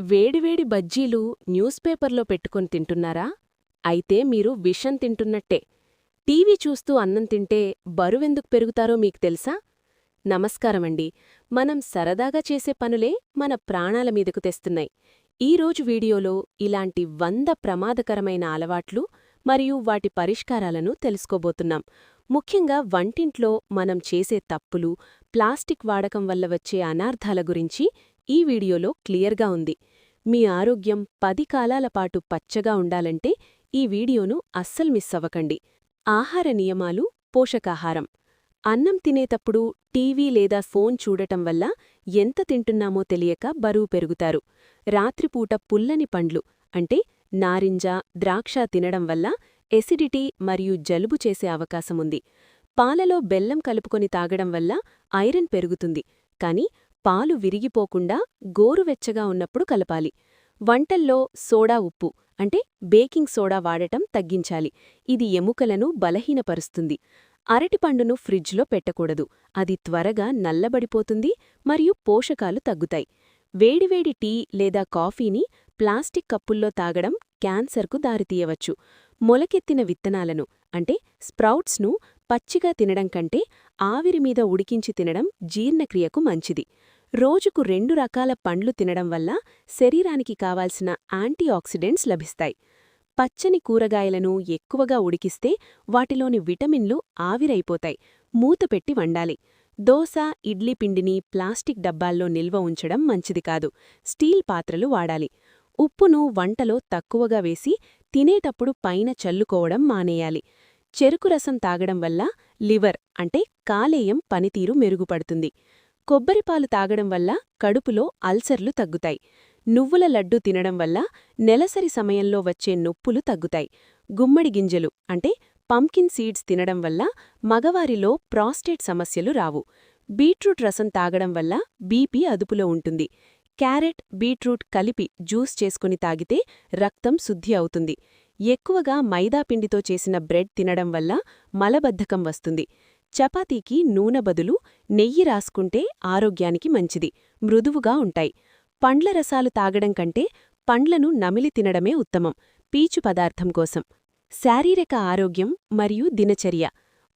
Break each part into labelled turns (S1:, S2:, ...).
S1: వేడివేడి బజ్జీలు న్యూస్ పేపర్లో పెట్టుకొని తింటున్నారా? అయితే మీరు విషం తింటున్నట్టే. టీవీ చూస్తూ అన్నం తింటే బరువెందుకు పెరుగుతారో మీకు తెలుసా? నమస్కారమండి. మనం సరదాగా చేసే పనులే మన ప్రాణాల మీదకు తెస్తున్నాయి. ఈరోజు వీడియోలో ఇలాంటి వంద ప్రమాదకరమైన అలవాట్లు మరియు వాటి పరిష్కారాలను తెలుసుకోబోతున్నాం. ముఖ్యంగా వంటింట్లో మనం చేసే తప్పులు ప్లాస్టిక్ వాడకం వల్ల వచ్చే అనార్థాల గురించి ఈ వీడియోలో క్లియర్గా ఉంది. మీ ఆరోగ్యం పది కాలాల పాటు పచ్చగా ఉండాలంటే ఈ వీడియోను అస్సలు మిస్ అవ్వకండి. ఆహార నియమాలు పోషకాహారం. అన్నం తినేటప్పుడు టీవీ లేదా ఫోన్ చూడటం వల్ల ఎంత తింటున్నామో తెలియక బరువు పెరుగుతారు. రాత్రిపూట పుల్లని పండ్లు అంటే నారింజ ద్రాక్ష తినడం వల్ల ఎసిడిటీ మరియు జలుబు చేసే అవకాశముంది. పాలలో బెల్లం కలుపుకొని తాగడం వల్ల ఐరన్ పెరుగుతుంది. కానీ పాలు విరిగిపోకుండా గోరువెచ్చగా ఉన్నప్పుడు కలపాలి. వంటల్లో సోడా ఉప్పు అంటే బేకింగ్ సోడా వాడటం తగ్గించాలి. ఇది ఎముకలను బలహీనపరుస్తుంది. అరటిపండును ఫ్రిడ్జ్లో పెట్టకూడదు. అది త్వరగా నల్లబడిపోతుంది మరియు పోషకాలు తగ్గుతాయి. వేడివేడి టీ లేదా కాఫీని ప్లాస్టిక్ కప్పుల్లో తాగడం క్యాన్సర్కు దారితీయవచ్చు. మొలకెత్తిన విత్తనాలను అంటే స్ప్రౌట్స్ను పచ్చిగా తినడం కంటే ఆవిరి మీద ఉడికించి తినడం జీర్ణక్రియకు మంచిది. రోజుకు రెండు రకాల పండ్లు తినడం వల్ల శరీరానికి కావాల్సిన యాంటీఆక్సిడెంట్స్ లభిస్తాయి. పచ్చని కూరగాయలను ఎక్కువగా ఉడికిస్తే వాటిలోని విటమిన్లు ఆవిరైపోతాయి. మూతపెట్టి వండాలి. దోశ ఇడ్లీ పిండిని ప్లాస్టిక్ డబ్బాల్లో నిల్వ ఉంచడం మంచిది కాదు. స్టీల్ పాత్రలు వాడాలి. ఉప్పును వంటలో తక్కువగా వేసి తినేటప్పుడు పైన చల్లుకోవడం మానేయాలి. చెరుకు రసం తాగడం వల్ల లివర్ అంటే కాలేయం పనితీరు మెరుగుపడుతుంది. కొబ్బరిపాలు తాగడం వల్ల కడుపులో అల్సర్లు తగ్గుతాయి. నువ్వుల లడ్డు తినడం వల్ల నెలసరి సమయంలో వచ్చే నొప్పులు తగ్గుతాయి. గుమ్మడి గింజలు అంటే పంకిన్ సీడ్స్ తినడం వల్ల మగవారిలో ప్రాస్టేట్ సమస్యలు రావు. బీట్రూట్ రసం తాగడం వల్ల బీపీ అదుపులో ఉంటుంది. క్యారెట్ బీట్రూట్ కలిపి జ్యూస్ చేసుకుని తాగితే రక్తం శుద్ధి అవుతుంది. ఎక్కువగా మైదాపిండితో చేసిన బ్రెడ్ తినడం వల్ల మలబద్ధకం వస్తుంది. చపాతీకి నూనె బదులు నెయ్యి రాసుకుంటే ఆరోగ్యానికి మంచిది మృదువుగా ఉంటాయి. పండ్ల రసాలు తాగడం కంటే పండ్లను నమిలి తినడమే ఉత్తమం. పీచు పదార్థం కోసం. శారీరక ఆరోగ్యం మరియు దినచర్య.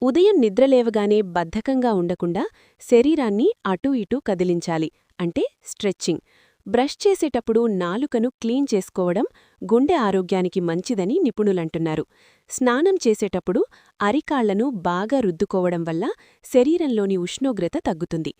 S1: ఉదయం నిద్రలేవగానే బద్ధకంగా ఉండకుండా శరీరాన్ని అటూ ఇటూ కదిలించాలి. అంటే స్ట్రెచ్చింగ్. బ్రష్ చేసేటప్పుడు నాలుకను క్లీన్ చేసుకోవడం గుండె ఆరోగ్యానికి మంచిదని నిపుణులంటున్నారు. స్నానం చేసేటప్పుడు అరికాళ్ళను బాగా రుద్దుకోవడం వల్ల శరీరంలోని ఉష్ణోగ్రత తగ్గుతుంది.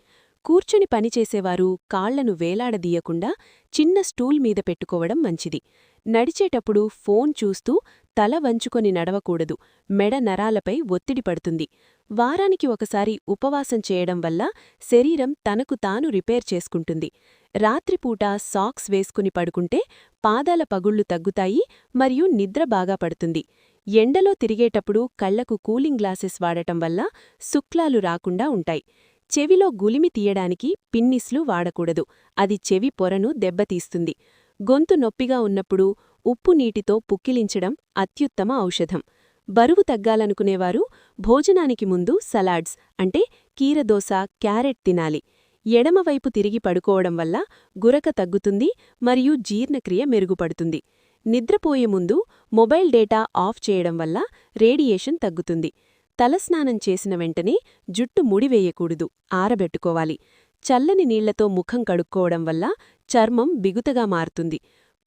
S1: కూర్చుని పనిచేసేవారు కాళ్ళను వేలాడదీయకుండా చిన్న స్టూల్ మీద పెట్టుకోవడం మంచిది. నడిచేటప్పుడు ఫోన్ చూస్తూ తల వంచుకొని నడవకూడదు. మెడ నరాలపై ఒత్తిడి పడుతుంది. వారానికి ఒకసారి ఉపవాసం చేయడం వల్ల శరీరం తనకు తాను రిపేర్ చేసుకుంటుంది. రాత్రిపూట సాక్స్ వేసుకుని పడుకుంటే పాదాల పగుళ్ళు తగ్గుతాయి మరియు నిద్ర బాగా పడుతుంది. ఎండలో తిరిగేటప్పుడు కళ్ళకు కూలింగ్ గ్లాసెస్ వాడటం వల్ల శుక్లాలు రాకుండా ఉంటాయి. చెవిలో గులిమి తీయడానికి పిన్నిస్లు వాడకూడదు. అది చెవి పొరను దెబ్బతీస్తుంది. గొంతు నొప్పిగా ఉన్నప్పుడు ఉప్పు నీటితో పుక్కిలించడం అత్యుత్తమ ఔషధం. బరువు తగ్గాలనుకునేవారు భోజనానికి ముందు సలాడ్స్ అంటే కీరదోస క్యారెట్ తినాలి. ఎడమవైపు తిరిగి పడుకోవడం వల్ల గురక తగ్గుతుంది మరియు జీర్ణక్రియ మెరుగుపడుతుంది. నిద్రపోయే ముందు మొబైల్ డేటా ఆఫ్ చేయడం వల్ల రేడియేషన్ తగ్గుతుంది. తలస్నానం చేసిన వెంటనే జుట్టు ముడివేయకూడదు ఆరబెట్టుకోవాలి. చల్లని నీళ్ళతో ముఖం కడుక్కోవడం వల్ల చర్మం బిగుతగా మారుతుంది.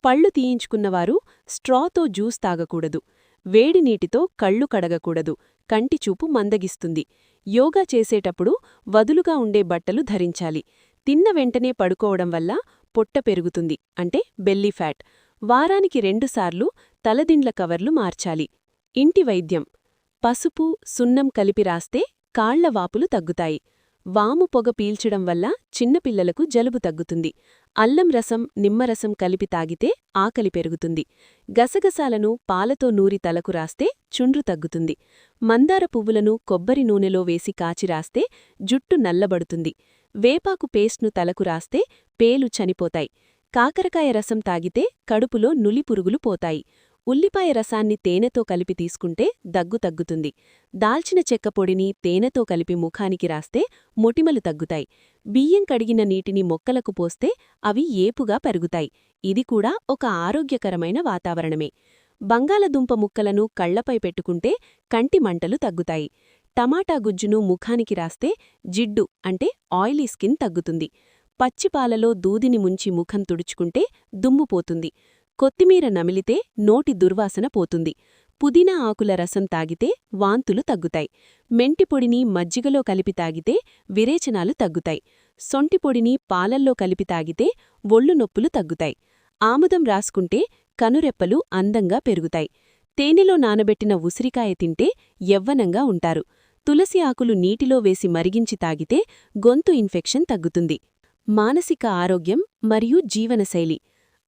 S1: పళ్ళు తీయించుకున్నవారు స్ట్రాతో జ్యూస్ తాగకూడదు. వేడి నీటితో కళ్ళు కడగకూడదు. కంటిచూపు మందగిస్తుంది. యోగా చేసేటప్పుడు వదులుగా ఉండే బట్టలు ధరించాలి. తిన్న వెంటనే పడుకోవడం వల్ల పొట్ట పెరుగుతుంది అంటే బెల్లీ ఫ్యాట్. వారానికి రెండుసార్లు తలదిండ్ల కవర్లు మార్చాలి. ఇంటి వైద్యం. పసుపు సున్నం కలిపి రాస్తే కాళ్ళవాపులు తగ్గుతాయి. వాము పొగ పీల్చడం వల్ల చిన్నపిల్లలకు జలుబు తగ్గుతుంది. అల్లం రసం నిమ్మరసం కలిపి తాగితే ఆకలి పెరుగుతుంది. గసగసాలను పాలతో నూరి తలకు రాస్తే చుండ్రు తగ్గుతుంది. మందార పువ్వులను కొబ్బరి నూనెలో వేసి కాచి రాస్తే జుట్టు నల్లబడుతుంది. వేపాకు పేస్ట్ను తలకు రాస్తే పేలు చనిపోతాయి. కాకరకాయ రసం తాగితే కడుపులో నులిపురుగులు పోతాయి. ఉల్లిపాయ రసాన్ని తేనెతో కలిపి తీసుకుంటే దగ్గు తగ్గుతుంది. దాల్చిన చెక్క పొడిని తేనెతో కలిపి ముఖానికి రాస్తే మొటిమలు తగ్గుతాయి. బియ్యం కడిగిన నీటిని మొక్కలకు పోస్తే అవి ఏపుగా పెరుగుతాయి. ఇది కూడా ఒక ఆరోగ్యకరమైన వాతావరణమే. బంగాళదుంప ముక్కలను కళ్ళపై పెట్టుకుంటే కంటి మంటలు తగ్గుతాయి. టమాటా గుజ్జును ముఖానికి రాస్తే జిడ్డు అంటే ఆయిలీ స్కిన్ తగ్గుతుంది. పచ్చిపాలలో దూదిని ముంచి ముఖం తుడుచుకుంటే దుమ్ము పోతుంది. కొత్తిమీర నమిలితే నోటి దుర్వాసన పోతుంది. పుదీనా ఆకుల రసం తాగితే వాంతులు తగ్గుతాయి. మెంటిపొడిని మజ్జిగలో కలిపి తాగితే విరేచనాలు తగ్గుతాయి. సొంటిపొడిని పాలల్లో కలిపి తాగితే ఒళ్ళు నొప్పులు తగ్గుతాయి. ఆముదం రాసుకుంటే కనురెప్పలు అందంగా పెరుగుతాయి. తేనెలో నానబెట్టిన ఉసిరికాయ తింటే యవ్వనంగా ఉంటారు. తులసి ఆకులు నీటిలో వేసి మరిగించి తాగితే గొంతు ఇన్ఫెక్షన్ తగ్గుతుంది. మానసిక ఆరోగ్యం మరియు జీవనశైలి.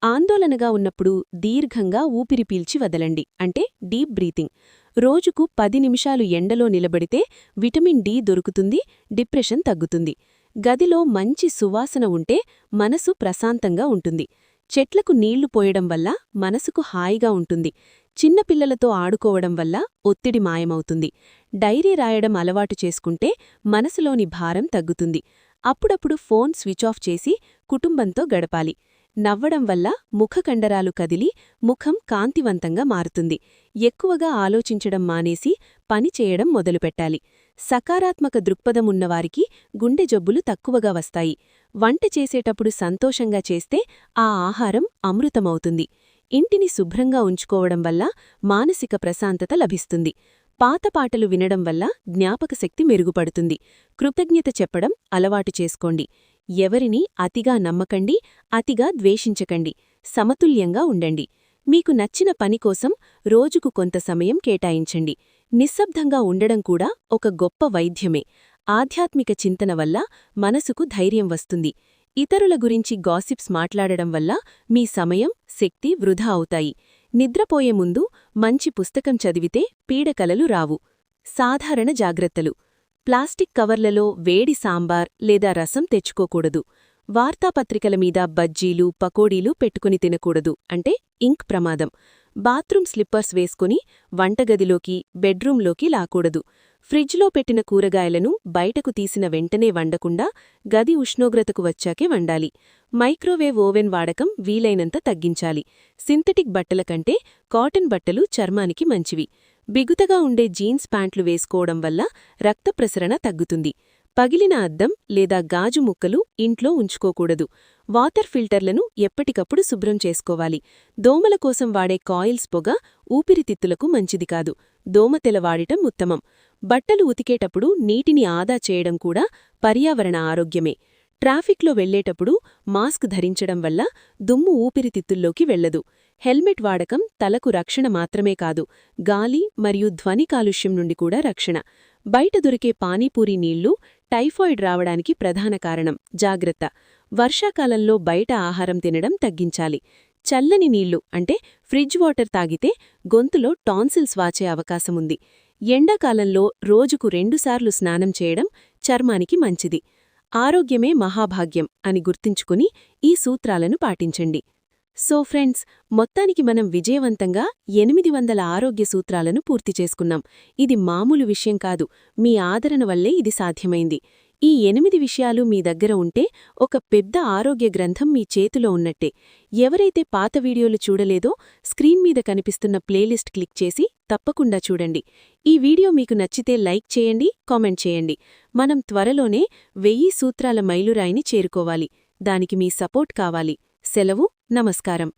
S1: ఆందోళనగా ఉన్నప్పుడు దీర్ఘంగా ఊపిరి పీల్చి వదలండి. అంటే డీప్ బ్రీతింగ్. రోజుకు పది నిమిషాలు ఎండలో నిలబడితే విటమిన్ డి దొరుకుతుంది డిప్రెషన్ తగ్గుతుంది. గదిలో మంచి సువాసన ఉంటే మనసు ప్రశాంతంగా ఉంటుంది. చెట్లకు నీళ్ళు పోయడం వల్ల మనసుకు హాయిగా ఉంటుంది. చిన్నపిల్లలతో ఆడుకోవడం వల్ల ఒత్తిడి మాయమవుతుంది. డైరీ రాయడం అలవాటు చేసుకుంటే మనసులోని భారం తగ్గుతుంది. అప్పుడప్పుడు ఫోన్ స్విచ్ ఆఫ్ చేసి కుటుంబంతో గడపాలి. నవ్వడం వల్ల ముఖకండరాలు కదిలి ముఖం కాంతివంతంగా మారుతుంది. ఎక్కువగా ఆలోచించడం మానేసి పని చేయడం మొదలుపెట్టాలి. సకారాత్మక దృక్పథమున్నవారికి గుండె జబ్బులు తక్కువగా వస్తాయి. వంట చేసేటప్పుడు సంతోషంగా చేస్తే ఆ ఆహారం అమృతమవుతుంది. ఇంటిని శుభ్రంగా ఉంచుకోవడం వల్ల మానసిక ప్రశాంతత లభిస్తుంది. పాత పాటలు వినడం వల్ల జ్ఞాపకశక్తి మెరుగుపడుతుంది. కృతజ్ఞత చెప్పడం అలవాటు చేసుకోండి. ఎవరిని అతిగా నమ్మకండి అతిగా ద్వేషించకండి సమతుల్యంగా ఉండండి. మీకు నచ్చిన పని కోసం రోజుకు కొంత సమయం కేటాయించండి. నిశ్శబ్దంగా ఉండడం కూడా ఒక గొప్ప వైద్యమే. ఆధ్యాత్మిక చింతన వల్ల మనసుకు ధైర్యం వస్తుంది. ఇతరుల గురించి గాసిప్స్ మాట్లాడడం వల్ల మీ సమయం శక్తి వృధా అవుతాయి. నిద్రపోయే ముందు మంచి పుస్తకం చదివితే పీడకలలు రావు. సాధారణ జాగ్రత్తలు. ప్లాస్టిక్ కవర్లలో వేడి సాంబార్ లేదా రసం తెచ్చుకోకూడదు. వార్తాపత్రికల మీద బజ్జీలు పకోడీలు పెట్టుకుని తినకూడదు. అంటే ఇంక్ ప్రమాదం. బాత్రూమ్ స్లిప్పర్స్ వేసుకుని వంటగదిలోకి బెడ్రూంలోకి లాకూడదు. ఫ్రిడ్జ్లో పెట్టిన కూరగాయలను బయటకు తీసిన వెంటనే వండకుండా గది ఉష్ణోగ్రతకు వచ్చాకే వండాలి. మైక్రోవేవ్ ఓవెన్ వాడకం వీలైనంత తగ్గించాలి. సింథటిక్ బట్టల కంటే కాటన్ బట్టలు చర్మానికి మంచివి. బిగుతగా ఉండే జీన్స్ ప్యాంట్లు వేసుకోవడం వల్ల రక్త ప్రసరణ తగ్గుతుంది. పగిలిన అద్దం లేదా గాజు ముక్కలు ఇంట్లో ఉంచుకోకూడదు. వాటర్ ఫిల్టర్లను ఎప్పటికప్పుడు శుభ్రం చేసుకోవాలి. దోమల కోసం వాడే కాయిల్స్ పొగ ఊపిరితిత్తులకు మంచిది కాదు. దోమతెల వాడటం ఉత్తమం. బట్టలు ఉతికేటప్పుడు నీటిని ఆదా చేయడం కూడా పర్యావరణ ఆరోగ్యమే. ట్రాఫిక్లో వెళ్ళేటప్పుడు మాస్క్ ధరించడం వల్ల దుమ్ము ఊపిరితిత్తుల్లోకి వెళ్ళదు హెల్మెట్ వాడకం తలకు రక్షణ మాత్రమే కాదు గాలి మరియు ధ్వని కాలుష్యం నుండి కూడా రక్షణ. బయట దొరికే పానీపూరి నీళ్ళు టైఫాయిడ్ రావడానికి ప్రధాన కారణం. జాగ్రత్త. వర్షాకాలంలో బయట ఆహారం తినడం తగ్గించాలి. చల్లని నీళ్ళు అంటే ఫ్రిడ్జ్ వాటర్ తాగితే గొంతులో టాన్సిల్స్ వాచే అవకాశముంది ఎండాకాలంలో రోజుకు రెండుసార్లు స్నానం చేయడం చర్మానికి మంచిది. ఆరోగ్యమే మహాభాగ్యం అని గుర్తుంచుకుని ఈ సూత్రాలను పాటించండి. సో ఫ్రెండ్స్ మొత్తానికి మనం విజయవంతంగా ఎనిమిది వందల ఆరోగ్య సూత్రాలను పూర్తి చేసుకున్నాం. ఇది మామూలు విషయం కాదు. మీ ఆదరణ వల్లే ఇది సాధ్యమైంది. ఈ ఎనిమిది విషయాలు మీ దగ్గర ఉంటే ఒక పెద్ద ఆరోగ్య గ్రంథం మీ చేతిలో ఉన్నట్టే. ఎవరైతే పాత వీడియోలు చూడలేదో స్క్రీన్ మీద కనిపిస్తున్న ప్లేలిస్ట్ క్లిక్ చేసి తప్పకుండా చూడండి. ఈ వీడియో మీకు నచ్చితే లైక్ చేయండి కామెంట్ చేయండి. మనం త్వరలోనే వెయ్యి సూత్రాల మైలురాయిని చేరుకోవాలి. దానికి మీ సపోర్ట్ కావాలి. సెలవు నమస్కారం.